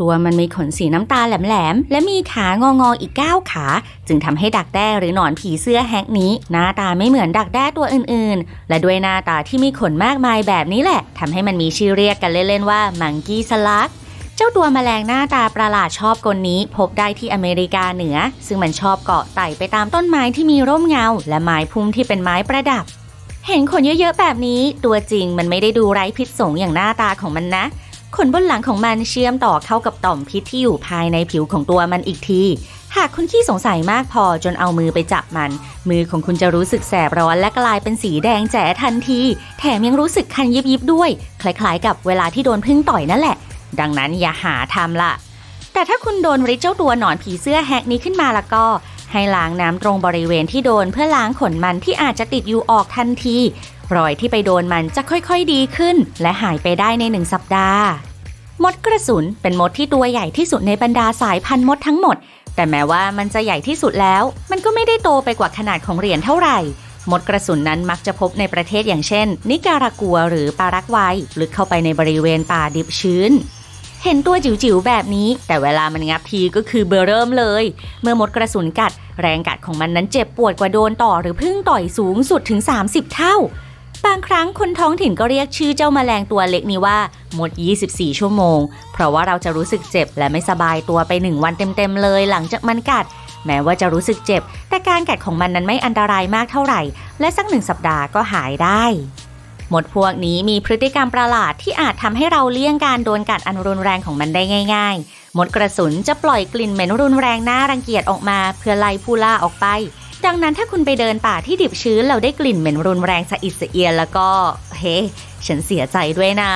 ตัวมันมีขนสีน้ำตาลแหลมๆ และมีขางองออีก 9 ขา จึงทำให้ดักแด้หรือหนอนผีเสื้อแฮกนี้ หน้าตาไม่เหมือนดักแด้ตัวอื่นๆ และด้วยหน้าตาที่มีขนมากมายแบบนี้แหละทำให้มันมีชื่อเรียกกันเล่นๆว่ามังกี้สลักเจ้าตัวแมลงหน้าตาประหลาดชอบกลนี้ พบได้ที่อเมริกาเหนือ ซึ่งมันชอบเกาะไต่ไปตามต้นไม้ที่มีร่มเงา และไม้พุ่มที่เป็นไม้ประดับ เห็นขนเยอะๆแบบนี้ ตัวจริงมันไม่ได้ดูไร้พิษสงอย่างหน้าตาของมันนะ ขนบนหลังของมันเชื่อมต่อเข้ากับต่อมพิษที่อยู่ภายในผิวของตัวมันอีกที หากคุณขี้สงสัยมากพอจนเอามือไปจับมัน มือของคุณจะรู้สึกแสบร้อนและกลายเป็นสีแดงแจ๋ทันที แถมยังรู้สึกคันยิบๆด้วย คล้ายๆ กับเวลาที่โดนพึ่งต่อยนั่นแหละ ดังนั้นอย่าหาทำล่ะแต่ถ้าคุณโดนริเจ้าตัวหนอนผีเสื้อแฮกนี้ขึ้นมาแล้วก็ให้ล้างน้ำตรงบริเวณที่โดนเพื่อล้างขนมันที่อาจจะติดอยู่ออกทันที รอยที่ไปโดนมันจะค่อยๆดีขึ้น และหายไปได้ในหนึ่งสัปดาห์ มดกระสุนเป็นมดที่ตัวใหญ่ที่สุดในบรรดาสายพันธุ์มดทั้งหมด แต่แม้ว่ามันจะใหญ่ที่สุดแล้ว มันก็ไม่ได้โตไปกว่าขนาดของเหรียญเท่าไหร่ มดกระสุนนั้นมักจะพบในประเทศอย่างเช่น นิการากัวหรือปารากวัยลึกเข้าไปในบริเวณป่าดิบชื้น เห็นตัวจิ๋วๆแบบนี้ แต่เวลามันงับทีก็คือเบอร์เริ่มเลย เมื่อมดกระสุนกัด แรงกัดของมันนั้นเจ็บปวดกว่าโดนต่อหรือพึ่งต่อยสูงสุดถึง 30 เท่า บางครั้งคนท้องถิ่นก็เรียกชื่อเจ้าแมลงตัวเล็กนี้ว่า หมด 24 ชั่วโมง เพราะว่าเราจะรู้สึกเจ็บและไม่สบายตัวไปหนึ่งวันเต็มๆเลยหลังจากมันกัด แม้ว่าจะรู้สึกเจ็บ แต่การกัดของมันนั้นไม่อันตรายมากเท่าไหร่ และสักหนึ่งสัปดาห์ก็หายได้หมดพวกนี้มีพฤติกรรมประหลาดที่อาจทำให้เราเลี่ยงการโดนกัดอันรุนแรงของมันได้ง่ายๆหมดกระสุนจะปล่อยกลิ่นเหม็นรุนแรงน่ารังเกียจออกมา เพื่อไล่ผู้ล่าออกไป ดังนั้นถ้าคุณไปเดินป่าที่ดิบชื้นเราได้กลิ่นเหม็นรุนแรงสะอิดสะเอียนแล้วก็ เฮ้ ฉันเสียใจด้วยนะ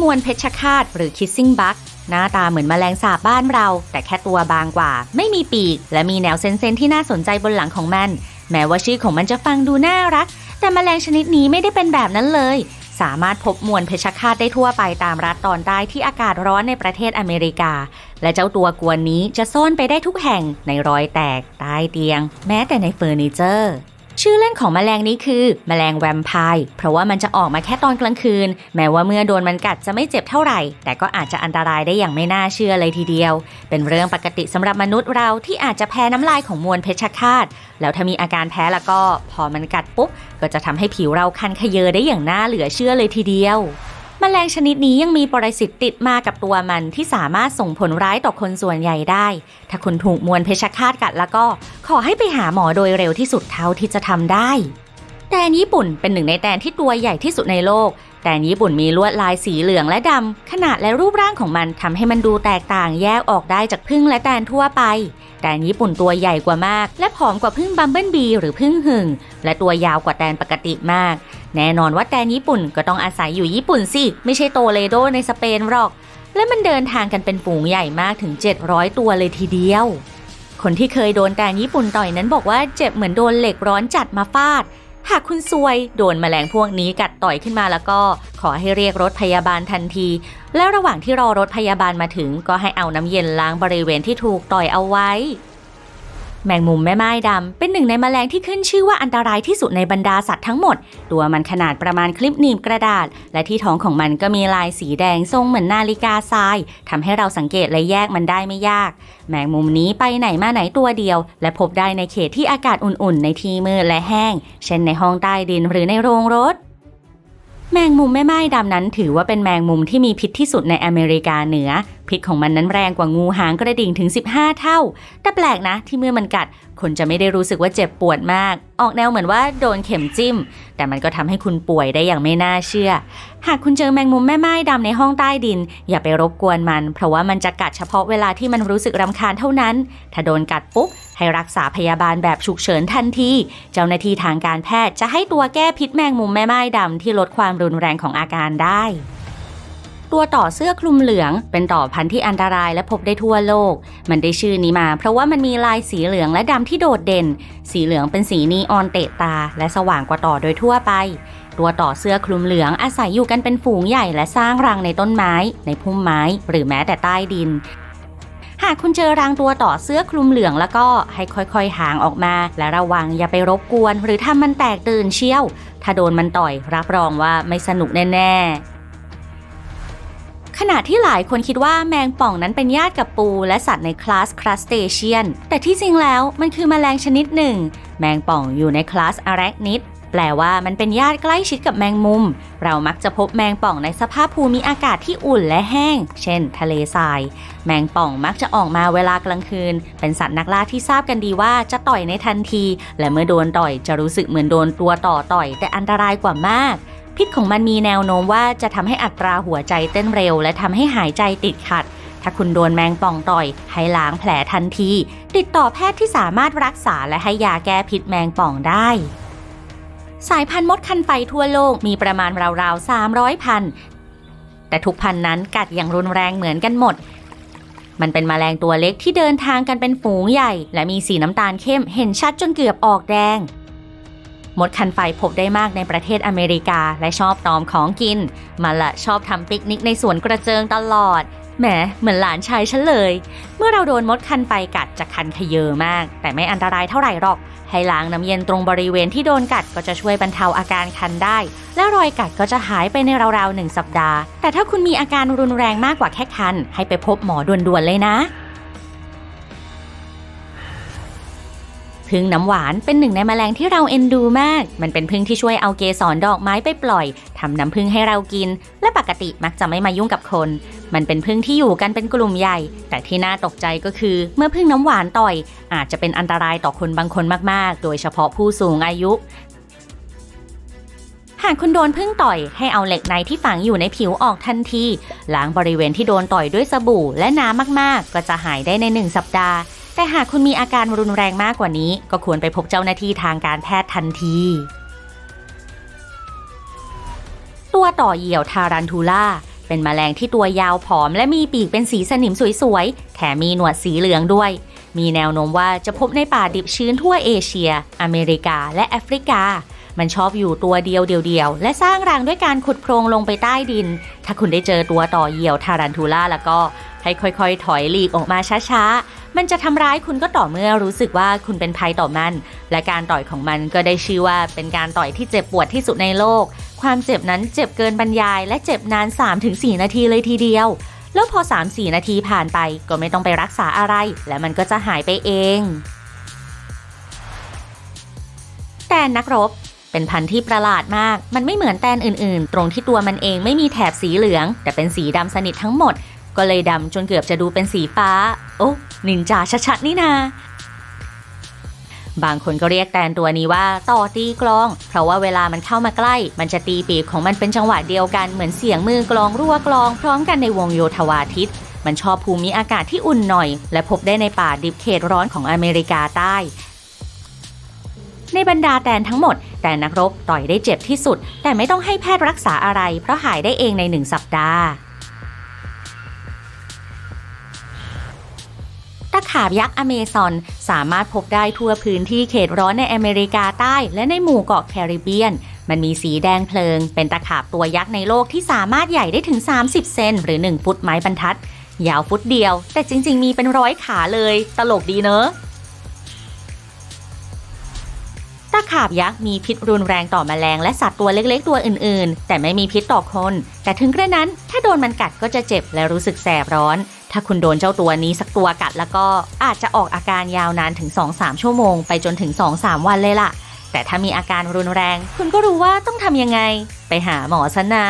มวนเพชฌฆาตหรือ kissing bug หน้าตาเหมือนแมลงสาบบ้านเรา แต่แค่ตัวบางกว่า ไม่มีปีก และมีแนวเส้นๆที่น่าสนใจบนหลังของมัน แม้ว่าชื่อของมันจะฟังดูน่ารัก แต่แมลงชนิดนี้ไม่ได้เป็นแบบนั้นเลย สามารถพบมวลเพชฌฆาตได้ทั่วไปตามรัฐตอนใต้ที่อากาศร้อนในประเทศอเมริกา และเจ้าตัวกวนนี้จะซ่อนไปได้ทุกแห่งในรอยแตกใต้เตียง แม้แต่ในเฟอร์นิเจอร์ ชื่อเล่นของแมลงนี้คือแมลงแวมไพร์เพราะว่ามันจะออกมาแค่ตอนกลางคืน แม้ว่าเมื่อโดนมันกัดจะไม่เจ็บเท่าไหร่ แต่ก็อาจจะอันตรายได้อย่างไม่น่าเชื่อเลยทีเดียว เป็นเรื่องปกติสำหรับมนุษย์เราที่อาจจะแพ้น้ำลายของมวลเพชฌฆาต แล้วถ้ามีอาการแพ้แล้วก็ พอมันกัดปุ๊บก็จะทำให้ผิวเราคันขยเยอได้อย่างน่าเหลือเชื่อเลยทีเดียว แมลงชนิดนี้ยังมีปรสิตติดมากับตัวมันที่สามารถส่งผลร้ายต่อคนส่วนใหญ่ได้ ถ้าคุณถูกมวลเพชฌฆาตกัดแล้วก็ขอให้ไปหาหมอโดยเร็วที่สุดเท่าที่จะทำได้แตนญี่ปุ่นเป็นหนึ่งในแตนที่ตัวใหญ่ที่สุดในโลก แตนญี่ปุ่นมีลวดลายสีเหลืองและดำ ขนาดและรูปร่างของมันทำให้มันดูแตกต่างแยกออกได้จากพึ่งและแตนทั่วไป แตนญี่ปุ่นตัวใหญ่กว่ามาก และผอมกว่าพึ่งบัมเบิลบีหรือพึ่งหึ่งและตัวยาวกว่าแตนปกติมาก แน่นอนว่าแตนญี่ปุ่นก็ต้องอาศัยอยู่ญี่ปุ่นสิ ไม่ใช่โตเลโดในสเปนหรอก และมันเดินทางกันเป็นฝูงใหญ่มากถึง 700 ตัวเลยทีเดียว คนที่เคยโดนแตนญี่ปุ่นต่อยนั้นบอกว่าเจ็บเหมือนโดนเหล็กร้อนจัดมาฟาด หากคุณซวยโดนแมลงพวกนี้กัดต่อยขึ้นมาแล้วก็ ขอให้เรียกรถพยาบาลทันที แล้วระหว่างที่รอรถพยาบาลมาถึง ก็ให้เอาน้ำเย็นล้างบริเวณที่ถูกต่อยเอาไว้ แมงมุมแม่ไม้ดำเป็นหนึ่งในแมลงที่ขึ้นชื่อว่าอันตรายที่สุดในบรรดาสัตว์ทั้งหมด ตัวมันขนาดประมาณคลิปหนีบกระดาษ และที่ท้องของมันก็มีลายสีแดงทรงเหมือนนาฬิกาทรายทำให้เราสังเกตและแยกมันได้ไม่ยาก แมงมุมนี้ไปไหนมาไหนตัวเดียว และพบได้ในเขตที่อากาศอุ่นๆ ในที่มืดและแห้ง เช่นในห้องใต้ดินหรือในโรงรถแมงมุมแม่ไม้ดำนั้นถือว่าเป็นแมงมุมที่มีพิษที่สุดในอเมริกาเหนือพิษของมันนั้นแรงกว่างูหางกระดิ่งถึง 15 เท่า แต่แปลกนะที่เมื่อมันกัด คนจะไม่ได้รู้สึกว่าเจ็บปวดมาก ออกแนวเหมือนว่าโดนเข็มจิ้ม แต่มันก็ทำให้คุณป่วยได้อย่างไม่น่าเชื่อ หากคุณเจอแมงมุมแม่ไม้ดำในห้องใต้ดิน อย่าไปรบกวนมัน เพราะว่ามันจะกัดเฉพาะเวลาที่มันรู้สึกรำคาญเท่านั้น ถ้าโดนกัดปุ๊บให้รักษาพยาบาลแบบฉุกเฉินทันที เจ้าหน้าที่ทางการแพทย์จะให้ตัวแก้พิษแมงมุมแม่ไม้ดำที่ลดความรุนแรงของอาการได้ ตัวต่อเสื้อคลุมเหลือง เป็นต่อพันธุ์ที่อันตรายและพบได้ทั่วโลก มันได้ชื่อนี้มา เพราะว่ามันมีลายสีเหลืองและดำที่โดดเด่น สีเหลืองเป็นสีนีออนเตะตา และสว่างกว่าต่อโดยทั่วไป ตัวต่อเสื้อคลุมเหลืองอาศัยอยู่กันเป็นฝูงใหญ่และสร้างรังในต้นไม้ ในพุ่มไม้ หรือแม้แต่ใต้ดินหากคุณเจอรังตัวต่อเสื้อคลุมเหลืองแล้วก็ให้ค่อยๆ ห่างออกมา และระวังอย่าไปรบกวน หรือทำมันแตกตื่นเชี่ยว ถ้าโดนมันต่อยรับรองว่าไม่สนุกแน่ๆ ขณะที่หลายคนคิดว่าแมงป่องนั้นเป็นญาติกับปูและสัตว์ในคลาสครัสเตเชียน แต่ที่จริงแล้วมันคือแมลงชนิดหนึ่ง แมงป่องอยู่ในคลาสอารักนิดแปลว่ามันเป็นญาติใกล้ชิดกับแมงมุม เรามักจะพบแมงป่องในสภาพภูมิอากาศที่อุ่นและแห้ง เช่น ทะเลทราย แมงป่องมักจะออกมาเวลากลางคืน เป็นสัตว์นักล่าที่ทราบกันดีว่าจะต่อยในทันที และเมื่อโดนต่อยจะรู้สึกเหมือนโดนตัวต่อต่อย แต่อันตรายกว่ามาก พิษของมันมีแนวโน้มว่าจะทำให้อัตราหัวใจเต้นเร็ว และทำให้หายใจติดขัด ถ้าคุณโดนแมงป่องต่อย ให้ล้างแผลทันที ติดต่อแพทย์ที่สามารถรักษาและให้ยาแก้พิษแมงป่องได้สายพันธุ์มดคันไฟทั่วโลกมีประมาณราวๆ 300 พัน แต่ทุกพันธุ์นั้นกัดอย่างรุนแรงเหมือนกันหมด มันเป็นแมลงตัวเล็กที่เดินทางกันเป็นฝูงใหญ่ และมีสีน้ำตาลเข้มเห็นชัดจนเกือบออกแดง มดคันไฟพบได้มากในประเทศอเมริกาและชอบตอมของกิน มันละชอบทำปิกนิกในสวนกระเจิงตลอดแหมเหมือนหลานชายฉันเลย เมื่อเราโดนมดคันไฟกัดจะคันขยเยอมาก แต่ไม่อันตรายเท่าไหร่หรอก ให้ล้างน้ำเย็นตรงบริเวณที่โดนกัดก็จะช่วยบรรเทาอาการคันได้ และรอยกัดก็จะหายไปในราวๆหนึ่งสัปดาห์ แต่ถ้าคุณมีอาการรุนแรงมากกว่าแค่คัน ให้ไปพบหมอด่วนๆเลยนะ พึ่งน้ำหวานเป็นหนึ่งในแมลงที่เราเอ็นดูมาก มันเป็นพึ่งที่ช่วยเอาเกสรดอกไม้ไปปล่อยทำน้ำพึ่งให้เรากิน และปกติมักจะไม่มายุ่งกับคน มันเป็นพึ่งที่อยู่กันเป็นกลุ่มใหญ่ แต่ที่น่าตกใจก็คือ เมื่อพึ่งน้ำหวานต่อย อาจจะเป็นอันตรายต่อคนบางคนมากๆ โดยเฉพาะผู้สูงอายุหากคุณโดนพึ่งต่อยให้เอาเหล็กในที่ฝังอยู่ในผิวออกทันทีล้างบริเวณที่โดนต่อยด้วยสบู่และน้ำมากๆ ก็จะหายได้ในหนึ่งสัปดาห์ แต่หากคุณมีอาการรุนแรงมากกว่านี้ ก็ควรไปพบเจ้าหน้าที่ทางการแพทย์ทันที ตัวต่อเหยี่ยวทารันทูล่าเป็นแมลงที่ตัวยาวผอม และมีปีกเป็นสีสนิมสวยๆ แถมมีหนวดสีเหลืองด้วย มีแนวโน้มว่าจะพบในป่าดิบชื้นทั่วเอเชีย อเมริกา และแอฟริกา มันชอบอยู่ตัวเดียวเดียวๆและสร้างรังด้วยการขุดโพรงลงไปใต้ดิน ถ้าคุณได้เจอตัวต่อเหยี่ยวทารันทูล่าแล้วก็ให้ค่อยๆ ถอยหลีกออกมาช้าๆ มันจะทำร้ายคุณก็ต่อเมื่อรู้สึกว่าคุณเป็นภัยต่อมัน และการต่อยของมันก็ได้ชื่อว่าเป็นการต่อยที่เจ็บปวดที่สุดในโลก ความเจ็บนั้นเจ็บเกินบรรยาย และเจ็บนาน 3-4 นาทีเลยทีเดียว แล้วพอ 3-4 นาทีผ่านไปก็ไม่ต้องไปรักษาอะไร และมันก็จะหายไปเอง แต่นักรบเป็นพันธุ์ที่ประหลาดมาก มันไม่เหมือนแตนอื่นๆ ตรงที่ตัวมันเองไม่มีแถบสีเหลือง แต่เป็นสีดำสนิททั้งหมด ก็เลยดำจนเกือบจะดูเป็นสีฟ้า โอ้นินจาชัดๆนี่นา บางคนก็เรียกแตนตัวนี้ว่าต่อตีกลอง เพราะว่าเวลามันเข้ามาใกล้ มันจะตีปีกของมันเป็นจังหวะเดียวกันเหมือนเสียงมือกลองรั่วกลอง พร้อมกันในวงโยธวาทิต มันชอบภูมิอากาศที่อุ่นหน่อย และพบได้ในป่าดิบเขตร้อนของอเมริกาใต้ในบรรดาแตนทั้งหมด แต่นักรบต่อยได้เจ็บที่สุด แต่ไม่ต้องให้แพทย์รักษาอะไร เพราะหายได้เองในหนึ่งสัปดาห์ ตะขาบยักษ์อเมซอน สามารถพบได้ทั่วพื้นที่เขตร้อนในอเมริกาใต้ และในหมู่เกาะแคริบเบียน มันมีสีแดงเพลิง เป็นตะขาบตัวยักษ์ในโลกที่สามารถใหญ่ได้ถึง 30 เซนหรือ 1 ฟุตไม้บรรทัด ยาวฟุตเดียว แต่จริง ๆ มีเป็นร้อยขาเลย ตลกดีเนอะตะขาบยักษ์มีพิษรุนแรงต่อแมลงและสัตว์ตัวเล็กๆ ตัวอื่น ๆ แต่ไม่มีพิษต่อคน แต่ถึงกระนั้นถ้าโดนมันกัดก็จะเจ็บและรู้สึกแสบร้อน ถ้าคุณโดนเจ้าตัวนี้สักตัวกัดแล้วก็อาจจะออกอาการยาวนานถึง 2-3 ชั่วโมง ไปจนถึง 2-3 วันเลยล่ะ แต่ถ้ามีอาการรุนแรง คุณก็รู้ว่าต้องทำยังไง ไปหาหมอซะนะ